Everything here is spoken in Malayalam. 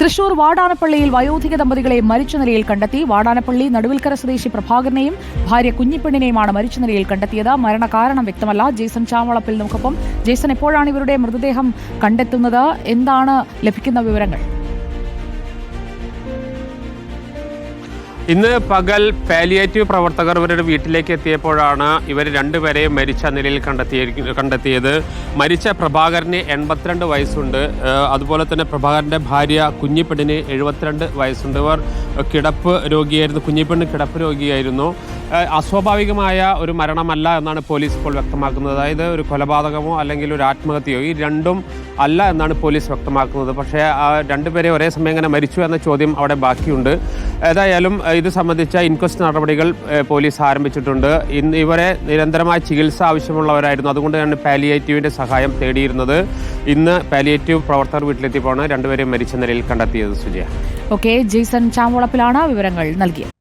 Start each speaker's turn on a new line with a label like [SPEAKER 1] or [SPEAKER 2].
[SPEAKER 1] തൃശൂർ വാടാനപ്പള്ളിയിൽ വയോധിക ദമ്പതികളെ മരിച്ച നിലയിൽ കണ്ടെത്തി. വാടാനപ്പള്ളി നടുവിൽക്കര സ്വദേശി പ്രഭാകരനെയും ഭാര്യ കുഞ്ഞിപ്പെണ്ണിനെയുമാണ് മരിച്ച നിലയിൽ കണ്ടെത്തിയത്. മരണകാരണം വ്യക്തമല്ല. ജേസൺ ചാവളപ്പിൽ നമുക്കൊപ്പം. ജേസൺ എപ്പോഴാണ് ഇവരുടെ മൃതദേഹം കണ്ടെത്തുന്നത്? എന്താണ് ലഭിക്കുന്ന വിവരങ്ങൾ?
[SPEAKER 2] ഇന്ന് പകൽ പാലിയേറ്റീവ് പ്രവർത്തകർ ഇവരുടെ വീട്ടിലേക്ക് എത്തിയപ്പോഴാണ് ഇവർ രണ്ടുപേരെയും മരിച്ച നിലയിൽ കണ്ടെത്തിയ കണ്ടെത്തിയത്. മരിച്ച പ്രഭാകരന് എൺപത്തിരണ്ട് വയസ്സുണ്ട്. അതുപോലെ തന്നെ പ്രഭാകരന്റെ ഭാര്യ കുഞ്ഞിപ്പെണ്ണിന് എഴുപത്തിരണ്ട് വയസ്സുണ്ട്. ഇവർ കിടപ്പ് രോഗിയായിരുന്നു. കുഞ്ഞിപ്പെണ്ണ് കിടപ്പ് രോഗിയായിരുന്നു. അസ്വാഭാവികമായ ഒരു മരണമല്ല എന്നാണ് പോലീസ് ഇപ്പോൾ വ്യക്തമാക്കുന്നത്. അതായത് ഒരു കൊലപാതകമോ അല്ലെങ്കിൽ ഒരു ആത്മഹത്യയോ ഈ രണ്ടും അല്ല എന്നാണ് പോലീസ് വ്യക്തമാക്കുന്നത്. പക്ഷേ ആ രണ്ടുപേരെ ഒരേ സമയം ഇങ്ങനെ മരിച്ചു എന്ന ചോദ്യം അവിടെ ബാക്കിയുണ്ട്. ഏതായാലും ഇത് സംബന്ധിച്ച ഇൻക്വസ്റ്റ് നടപടികൾ പോലീസ് ആരംഭിച്ചിട്ടുണ്ട്. ഇന്ന് ഇവരെ നിരന്തരമായ ചികിത്സ ആവശ്യമുള്ളവരായിരുന്നു. അതുകൊണ്ട് തന്നെ പാലിയേറ്റീവിന്റെ സഹായം തേടിയിരുന്നത്. ഇന്ന് പാലിയേറ്റീവ് പ്രവർത്തകർ വീട്ടിലെത്തിയപ്പോഴാണ് രണ്ടുപേരെയും മരിച്ച നിലയിൽ കണ്ടെത്തിയത് സുജയ.
[SPEAKER 1] ഓക്കെ ജെയ്സൺ ചാമ്പുളപ്പിലാണ് വിവരങ്ങൾ നൽകിയത്.